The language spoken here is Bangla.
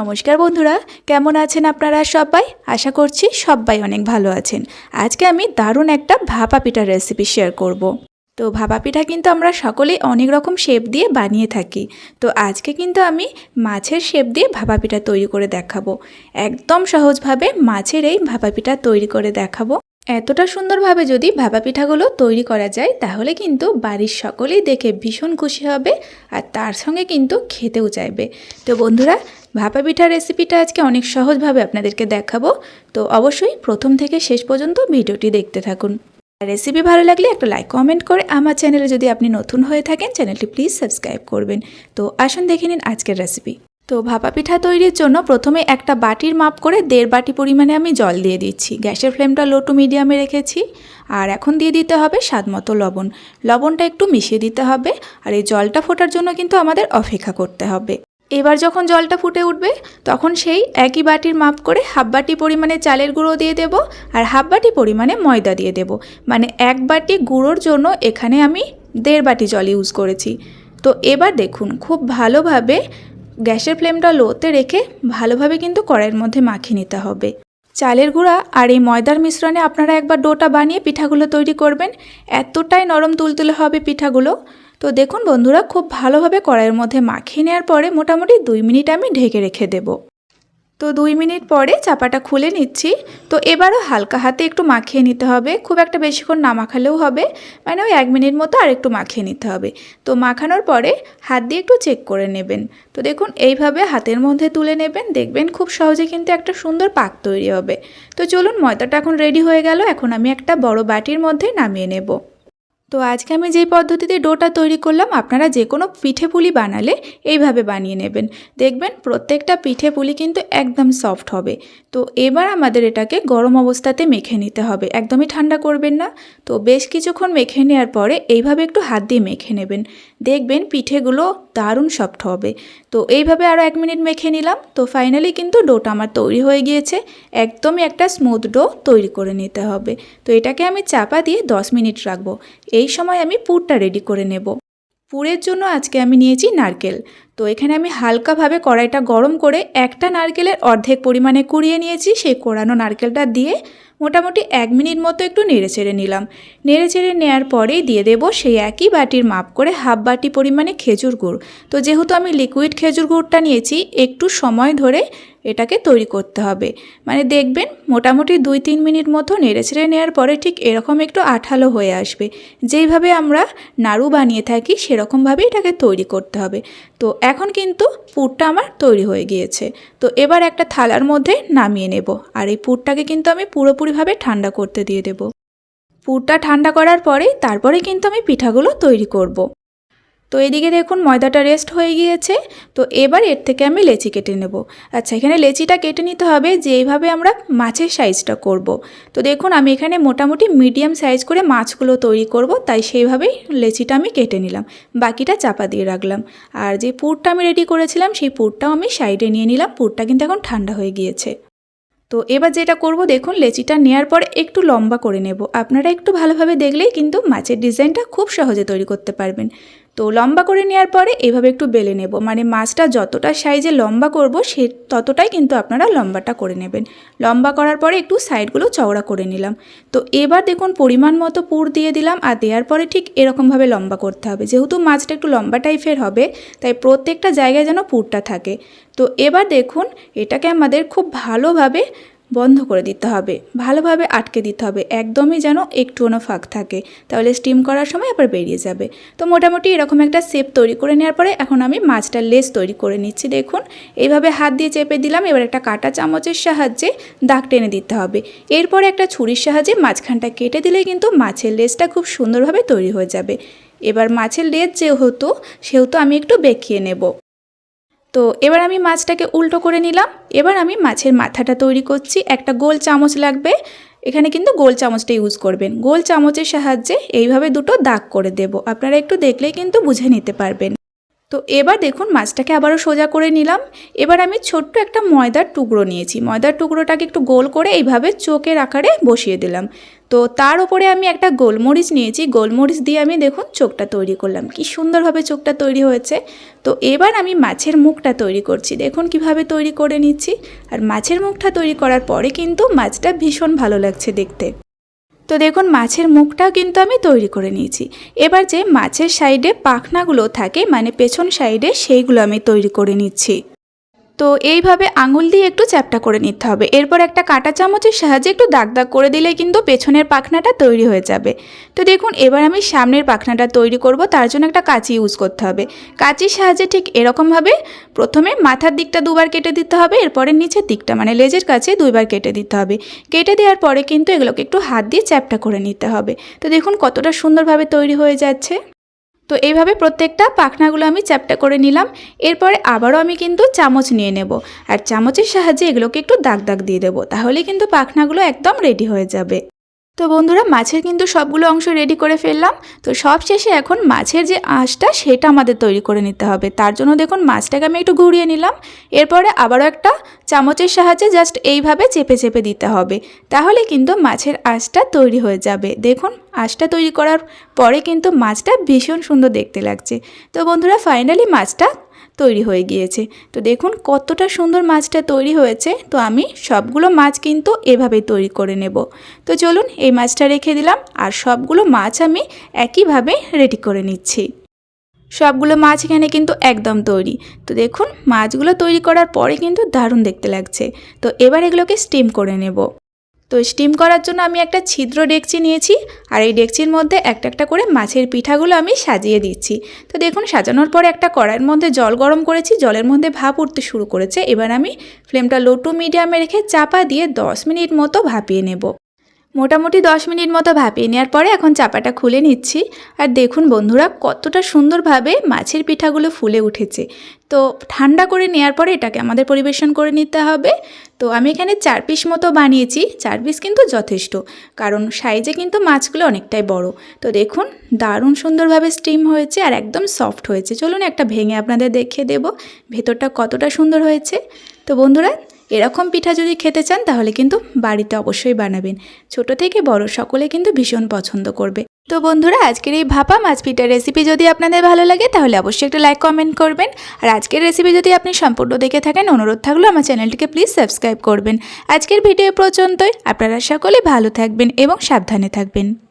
নমস্কার বন্ধুরা, কেমন আছেন আপনারা সবাই? আশা করছি সবাই অনেক ভালো আছেন। আজকে আমি দারুণ একটা ভাপা পিঠার রেসিপি শেয়ার করব। তো ভাপা পিঠা কিন্তু আমরা সকলেই অনেক রকম শেপ দিয়ে বানিয়ে থাকি। তো আজকে কিন্তু আমি মাছের শেপ দিয়ে ভাপা পিঠা তৈরি করে দেখাবো। একদম সহজভাবে মাছের এই ভাপা পিঠা তৈরি করে দেখাবো। এতটা সুন্দরভাবে যদি ভাপা পিঠাগুলো তৈরি করা যায়, তাহলে কিন্তু বাড়ির সকলেই দেখে ভীষণ খুশি হবে আর তার সঙ্গে কিন্তু খেতেও চাইবে। তো বন্ধুরা, ভাপা পিঠার রেসিপিটা আজকে অনেক সহজভাবে আপনাদেরকে দেখাবো। তো অবশ্যই প্রথম থেকে শেষ পর্যন্ত ভিডিওটি দেখতে থাকুন। রেসিপি ভালো লাগলে একটা লাইক, কমেন্ট করে আমার চ্যানেলে যদি আপনি নতুন হয়ে থাকেন, চ্যানেলটি প্লিজ সাবস্ক্রাইব করবেন। তো আসুন দেখে নিন আজকের রেসিপি। তো ভাপা পিঠা তৈরির জন্য প্রথমে একটা বাটির মাপ করে দেড় বাটি পরিমাণে আমি জল দিয়ে দিচ্ছি। গ্যাসের ফ্লেমটা লো টু মিডিয়ামে রেখেছি। আর এখন দিয়ে দিতে হবে স্বাদ মতো লবণ। লবণটা একটু মিশিয়ে দিতে হবে। আর এই জলটা ফোটার জন্য কিন্তু আমাদের অপেক্ষা করতে হবে। এবার যখন জলটা ফুটে উঠবে, তখন সেই একই বাটির মাপ করে হাফ বাটি পরিমাণে চালের গুঁড়ো দিয়ে দেব আর হাফ বাটি পরিমাণে ময়দা দিয়ে দেব। মানে এক বাটি গুঁড়োর জন্য এখানে আমি দেড় বাটি জল ইউজ করেছি। তো এবার দেখুন, খুব ভালোভাবে গ্যাসের ফ্লেমটা লোতে রেখে ভালোভাবে কিন্তু কড়াইয়ের মধ্যে মাখিয়ে নিতে হবে। চালের গুঁড়া আর এই ময়দার মিশ্রণে আপনারা একবার ডোটা বানিয়ে পিঠাগুলো তৈরি করবেন। এতটাই নরম তুলতুলে হবে পিঠাগুলো। তো দেখুন বন্ধুরা, খুব ভালোভাবে কড়াইয়ের মধ্যে মাখিয়ে নেওয়ার পরে মোটামুটি দুই মিনিট আমি ঢেকে রেখে দেবো। তো দুই মিনিট পরে চাপাটা খুলে নিচ্ছি। তো এবারও হালকা হাতে একটু মাখিয়ে নিতে হবে। খুব একটা বেশিক্ষণ না মাখালেও হবে। মানে ওই এক মিনিট মতো আর একটু মাখিয়ে নিতে হবে। তো মাখানোর পরে হাত দিয়ে একটু চেক করে নেবেন। তো দেখুন, এইভাবে হাতের মধ্যে তুলে নেবেন। দেখবেন খুব সহজে কিন্তু একটা সুন্দর পাক তৈরি হবে। তো চলুন, ময়দাটা এখন রেডি হয়ে গেল। এখন আমি একটা বড় বাটির মধ্যে নামিয়ে নেব। তো আজকে আমি যেই পদ্ধতিতে ডোটা তৈরি করলাম, আপনারা যে কোনো পিঠে পুলি বানালে এইভাবে বানিয়ে নেবেন। দেখবেন প্রত্যেকটা পিঠে পুলি কিন্তু একদম সফট হবে। তো এবার আমাদের এটাকে গরম অবস্থাতে মেখে নিতে হবে। একদমই ঠান্ডা করবেন না। তো বেশ কিছুক্ষণ মেখে নেওয়ার পরে এইভাবে একটু হাত দিয়ে মেখে নেবেন। দেখবেন পিঠেগুলো দারুণ সফট হবে। তো এইভাবে আরও এক মিনিট মেখে নিলাম। তো ফাইনালি কিন্তু ডোটা আমার তৈরি হয়ে গিয়েছে। একদমই একটা স্মুথ ডো তৈরি করে নিতে হবে। তো এটাকে আমি চাপা দিয়ে দশ মিনিট রাখব। এই সময় আমি পুরটা রেডি করে নেব। পুরের জন্য আজকে আমি নিয়েছি নারকেল। তো এখানে আমি হালকাভাবে কড়াইটা গরম করে একটা নারকেলের অর্ধেক পরিমাণে কুড়িয়ে নিয়েছি। সেই কোড়ানো নারকেলটা দিয়ে মোটামুটি এক মিনিট মতো একটু নেড়ে চেড়ে নিলাম। নেড়ে চেড়ে নেওয়ার পরেই দিয়ে দেবো সেই একই বাটির মাপ করে হাফ বাটি পরিমাণে খেজুর গুড়। তো যেহেতু আমি লিকুইড খেজুর গুড়টা নিয়েছি, একটু সময় ধরে এটাকে তৈরি করতে হবে। মানে দেখবেন, মোটামুটি দুই তিন মিনিট মতো নেড়ে ছেড়ে নেওয়ার পরে ঠিক এরকম একটু আঠালো হয়ে আসবে। যেইভাবে আমরা নাড়ু বানিয়ে থাকি, সেরকমভাবেই এটাকে তৈরি করতে হবে। তো এখন কিন্তু পুরটা আমার তৈরি হয়ে গিয়েছে। তো এবার একটা থালার মধ্যে নামিয়ে নেব। আর এই পুরটাকে কিন্তু আমি পুরোপুরিভাবে ঠান্ডা করতে দিয়ে দেব। পুরটা ঠান্ডা করার পরে তারপরে কিন্তু আমি পিঠাগুলো তৈরি করব। তো এদিকে দেখুন ময়দাটা রেস্ট হয়ে গিয়েছে। তো এবার এর থেকে আমি লেচি কেটে নেব। আচ্ছা এখানে লেচিটা কেটে নিতে হবে যেইভাবে আমরা মাছের সাইজটা করব। তো দেখুন আমি এখানে মোটামুটি মিডিয়াম সাইজ করে মাছগুলো তৈরি করব, তাই সেইভাবেই লেচিটা আমি কেটে নিলাম। বাকিটা চাপা দিয়ে রাখলাম। আর যে পুরটা আমি রেডি করেছিলাম, সেই পুরটাও আমি সাইডে নিয়ে নিলাম। পুরটা কিন্তু এখন ঠান্ডা হয়ে গিয়েছে। তো এবার যেটা করব, দেখুন লেচিটা নেওয়ার পর একটু লম্বা করে নেব। আপনারা একটু ভালোভাবে দেখলেই কিন্তু মাছের ডিজাইনটা খুব সহজে তৈরি করতে পারবেন। তো লম্বা করে নেওয়ার পরে এভাবে একটু বেলে নেব। মানে মাছটা যতটা সাইজে লম্বা করব, সে ততটাই কিন্তু আপনারা লম্বাটা করে নেবেন। লম্বা করার পরে একটু সাইডগুলো চওড়া করে নিলাম। তো এবার দেখুন পরিমাণ মতো পুর দিয়ে দিলাম আর দেওয়ার পরে ঠিক এরকমভাবে লম্বা করতে হবে। যেহেতু মাছটা একটু লম্বা টাইপের হবে, তাই প্রত্যেকটা জায়গায় যেন পুরটা থাকে। তো এবার দেখুন এটাকে আমাদের খুব ভালোভাবে বন্ধ করে দিতে হবে। ভালোভাবে আটকে দিতে হবে। একদমই যেন একটুও ফাঁক থাকে। তাহলে স্টিম করার সময় আবার বেরিয়ে যাবে। তো মোটামুটি এরকম একটা শেপ তৈরি করে নেওয়ার পরে এখন আমি মাছটার লেস তৈরি করে নিচ্ছি। দেখুন, এইভাবে হাত দিয়ে চেপে দিলাম। এবার একটা কাটা চামচের সাহায্যে দাগ টেনে দিতে হবে। এরপরে একটা ছুরির সাহায্যে মাঝখানটা কেটে দিলে কিন্তু মাছের লেসটা খুব সুন্দরভাবে তৈরি হয়ে যাবে। এবার মাছের লেজ যেহেতু, সেহেতু আমি একটু বেঁকিয়ে নেব। তো এবার আমি মাছটাকে উল্টো করে নিলাম। এবার আমি মাছের মাথাটা তৈরি করছি। একটা গোল চামচ লাগবে। এখানে কিন্তু গোল চামচটা ইউজ করবেন। গোল চামচের সাহায্যে এইভাবে দুটো দাগ করে দেব। আপনারা একটু দেখলেই কিন্তু বুঝে নিতে পারবেন। তো এবার দেখুন মাছটাকে আবারও সোজা করে নিলাম। এবার আমি ছোট্ট একটা ময়দার টুকরো নিয়েছি। ময়দার টুকরোটাকে একটু গোল করে এইভাবে চোখের আকারে বসিয়ে দিলাম। তো তার উপরে আমি একটা গোলমরিচ নিয়েছি। গোলমরিচ দিয়ে আমি দেখুন চোখটা তৈরি করলাম। কি সুন্দরভাবে চোখটা তৈরি হয়েছে। তো এবার আমি মাছের মুখটা তৈরি করছি। দেখুন কীভাবে তৈরি করে নিচ্ছি। আর মাছের মুখটা তৈরি করার পরে কিন্তু মাছটা ভীষণ ভালো লাগছে দেখতে। তো দেখুন, মাছের মুখটাও কিন্তু আমি তৈরি করে নিয়েছি। এবার যে মাছের সাইডে পাখনাগুলো থাকে মানে পেছন সাইডে সেইগুলো আমি তৈরি করে নিচ্ছি। তো এইভাবে আঙুল দিয়ে একটু চ্যাপটা করে নিতে হবে। এরপর একটা কাঁটা চামচের সাহায্যে একটু দাগ দাগ করে দিলে কিন্তু পেছনের পাখনাটা তৈরি হয়ে যাবে। তো দেখুন, এবার আমি সামনের পাখনাটা তৈরি করব, তার জন্য একটা কাঁচি ইউজ করতে হবে। কাঁচির সাহায্যে ঠিক এরকমভাবে প্রথমে মাথার দিকটা দুবার কেটে দিতে হবে, এরপরে নিচের দিকটা মানে লেজের কাছে দুইবার কেটে দিতে হবে। কেটে দেওয়ার পরে কিন্তু এগুলোকে একটু হাত দিয়ে চ্যাপটা করে নিতে হবে। তো দেখুন কতটা সুন্দরভাবে তৈরি হয়ে যাচ্ছে। তো এইভাবে প্রত্যেকটা পাখনাগুলো আমি চ্যাপটা করে নিলাম। এরপরে আবারও আমি কিন্তু চামচ নিয়ে নেব। আর চামচের সাহায্যে এগুলোকে একটু দাগ দাগ দিয়ে দেবো তাহলে কিন্তু পাখনাগুলো একদম রেডি হয়ে যাবে। তো বন্ধুরা, মাছের কিন্তু সবগুলো অংশ রেডি করে ফেললাম। তো সব শেষে এখন মাছের যে আঁশটা, সেটা আমাদের তৈরি করে নিতে হবে। তার জন্য দেখুন, মাছটাকে আমি একটু ঘুরিয়ে নিলাম। এরপরে আবারও একটা চামচের সাহায্যে জাস্ট এইভাবে চেপে চেপে দিতে হবে। তাহলে কিন্তু মাছের আঁশটা তৈরি হয়ে যাবে। দেখুন আঁশটা তৈরি করার পরে কিন্তু মাছটা ভীষণ সুন্দর দেখতে লাগছে। তো বন্ধুরা ফাইনালি মাছটা তৈরি হয়ে গিয়েছে। তো দেখুন কতটা সুন্দর মাছটা তৈরি হয়েছে। তো আমি সবগুলো মাছ কিন্তু এভাবেই তৈরি করে নেব। তো চলুন এই মাছটা রেখে দিলাম আর সবগুলো মাছ আমি একইভাবে রেডি করে নিচ্ছি। সবগুলো মাছ এখানে কিন্তু একদম তৈরি। তো দেখুন, মাছগুলো তৈরি করার পরে কিন্তু দারুণ দেখতে লাগছে। তো এবার এগুলোকে স্টিম করে নেব। তো স্টিম করার জন্য আমি একটা ছিদ্র ডেকচি নিয়েছি, আর এই ডেকচির মধ্যে একটা একটা করে মাছের পিঠাগুলো আমি সাজিয়ে দিচ্ছি। তো দেখুন, সাজানোর পরে একটা কড়াইয়ের মধ্যে জল গরম করেছি, জলের মধ্যে ভাপ উঠতে শুরু করেছে। এবার আমি ফ্লেমটা লো টু মিডিয়ামে রেখে চাপা দিয়ে দশ মিনিট মতো ভাপিয়ে নেব। মোটামুটি দশ মিনিট মতো ভাপিয়ে নেওয়ার পরে এখন চাপাটা খুলে নিচ্ছি। আর দেখুন বন্ধুরা, কতটা সুন্দরভাবে মাছের পিঠাগুলো ফুলে উঠেছে। তো ঠান্ডা করে নেওয়ার পরে এটাকে আমাদের পরিবেশন করে নিতে হবে। তো আমি এখানে চার পিস মতো বানিয়েছি, চার পিস কিন্তু যথেষ্ট। কারণ সাইজে কিন্তু মাছগুলো অনেকটাই বড়। তো দেখুন, দারুণ সুন্দরভাবে স্টিম হয়েছে আর একদম সফট হয়েছে। চলুন একটা ভেঙে আপনাদের দেখিয়ে দেব, ভেতরটা কতটা সুন্দর হয়েছে। তো বন্ধুরা এরকম পিঠা যদি খেতে চান, তাহলে কিন্তু বাড়িতে অবশ্যই বানাবেন। ছোট থেকে বড় সকলে কিন্তু ভীষণ পছন্দ করবে। তো বন্ধুরা, আজকের এই ভাপা মাছ পিঠার রেসিপি যদি আপনাদের ভালো লাগে, তাহলে অবশ্যই একটা লাইক কমেন্ট করবেন। আর আজকের রেসিপি যদি আপনি সম্পূর্ণ দেখে থাকেন, অনুরোধ থাকল আমার চ্যানেলটিকে প্লিজ সাবস্ক্রাইব করবেন। আজকের ভিডিও পর্যন্তই আপনারা সকলে ভালো থাকবেন এবং সাবধানে থাকবেন।